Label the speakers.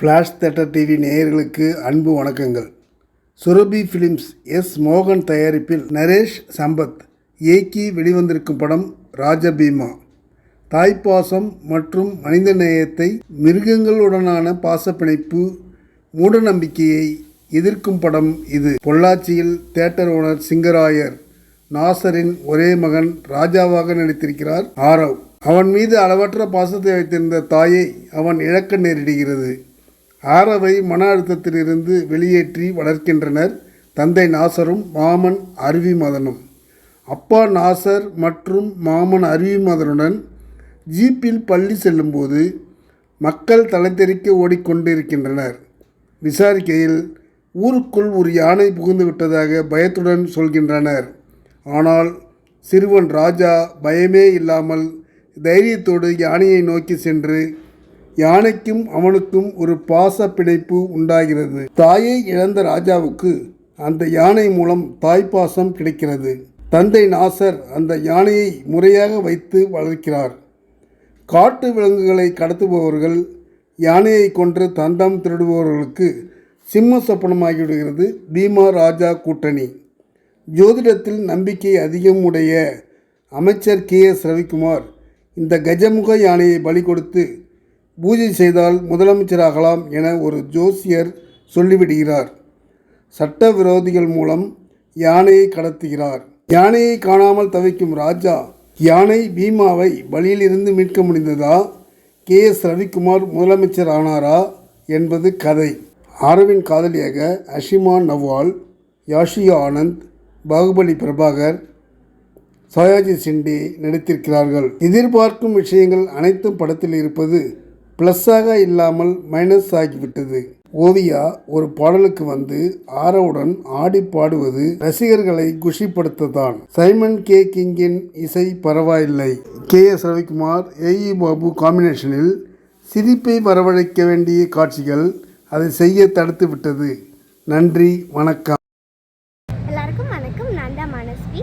Speaker 1: Flash theatre TV நேயர்களுக்கு அன்பு வணக்கங்கள். சுரபி ஃபிலிம்ஸ் எஸ் மோகன் தயாரிப்பில் நரேஷ் சம்பத் இயக்கி வெளிவந்திருக்கும் படம் ராஜபீமா. தாய்ப்பாசம் மற்றும் மனித நேயத்தை மிருகங்களுடனான பாசப்பிணைப்பு மூடநம்பிக்கையை எதிர்க்கும் படம் இது. பொள்ளாச்சியில் தேட்டர் ஓனர் சிங்கராயர் நாசரின் ஒரே மகன் ராஜாவாக நடித்திருக்கிறார் ஆரவ். அவன் மீது அளவற்ற பாசத்தை வைத்திருந்த தாயை அவன் இழக்க நேரிடுகிறது. ஆரவை மன அழுத்தத்திலிருந்து வெளியேற்றி வளர்க்கின்றனர் தந்தை நாசரும் மாமன் அருவி மதனும். அப்பா நாசர் மற்றும் மாமன் அருவி மதனுடன் ஜீப்பில் பள்ளி செல்லும்போது மக்கள் தலைத்தெறிக்க ஓடிக்கொண்டிருக்கின்றனர். விசாரிக்கையில் ஊருக்குள் ஒரு யானை புகுந்து விட்டதாக பயத்துடன் சொல்கின்றனர். ஆனால் சிறுவன் ராஜா பயமே இல்லாமல் தைரியத்தோடு யானையை நோக்கி சென்று யானைக்கும் அவனுக்கும் ஒரு பாச பிணைப்பு உண்டாகிறது. தாயை இழந்த ராஜாவுக்கு அந்த யானை மூலம் தாய்ப்பாசம் கிடைக்கிறது. தந்தை நாசர் அந்த யானையை முறையாக வைத்து வளர்க்கிறார். காட்டு விலங்குகளை கடத்துபவர்கள் யானையை கொன்று தந்தம் திருடுபவர்களுக்கு சிம்ம சொப்பனமாகிவிடுகிறது பீமா ராஜா கூட்டணி. ஜோதிடத்தில் நம்பிக்கை அதிகம் உடைய அமைச்சர் கே எஸ் ரவிக்குமார் இந்த கஜமுக யானையை பலி கொடுத்து பூஜை செய்தால் முதலமைச்சராகலாம் என ஒரு ஜோசியர் சொல்லிவிடுகிறார். சட்ட விரோதிகள் மூலம் யானையை கடத்துகிறார். யானையை காணாமல் தவிக்கும் ராஜா யானை பீமாவை பலியிலிருந்து மீட்க முடிந்ததா? கே. எஸ். ரவிக்குமார் முதலமைச்சர் ஆனாரா என்பது கதை. ஆரவின் காதலியாக அஷிமா நவால் யாஷியா ஆனந்த் பாகுபலி பிரபாகர் சாயாஜி சிண்டே நடித்திருக்கிறார்கள். எதிர்பார்க்கும் விஷயங்கள் அனைத்தும் படத்தில் இருப்பது ப்ளஸ்ஸாக இல்லாமல் மைனஸ் ஆகிவிட்டது. ஓவியா ஒரு பாடலுக்கு வந்து ஆரவுடன் ஆடி பாடுவது ரசிகர்களை குஷிப்படுத்ததான் சைமன் கே. கிங்கின் இசை பரவாயில்லை. கே. எஸ். ரவிக்குமார் ஏஇ பாபு காம்பினேஷனில் சிரிப்பை வரவழைக்க வேண்டிய காட்சிகள் அதை செய்ய தடுத்து விட்டது. நன்றி வணக்கம்.
Speaker 2: எல்லாருக்கும் வணக்கம். நான் தான் மனஸ்வி.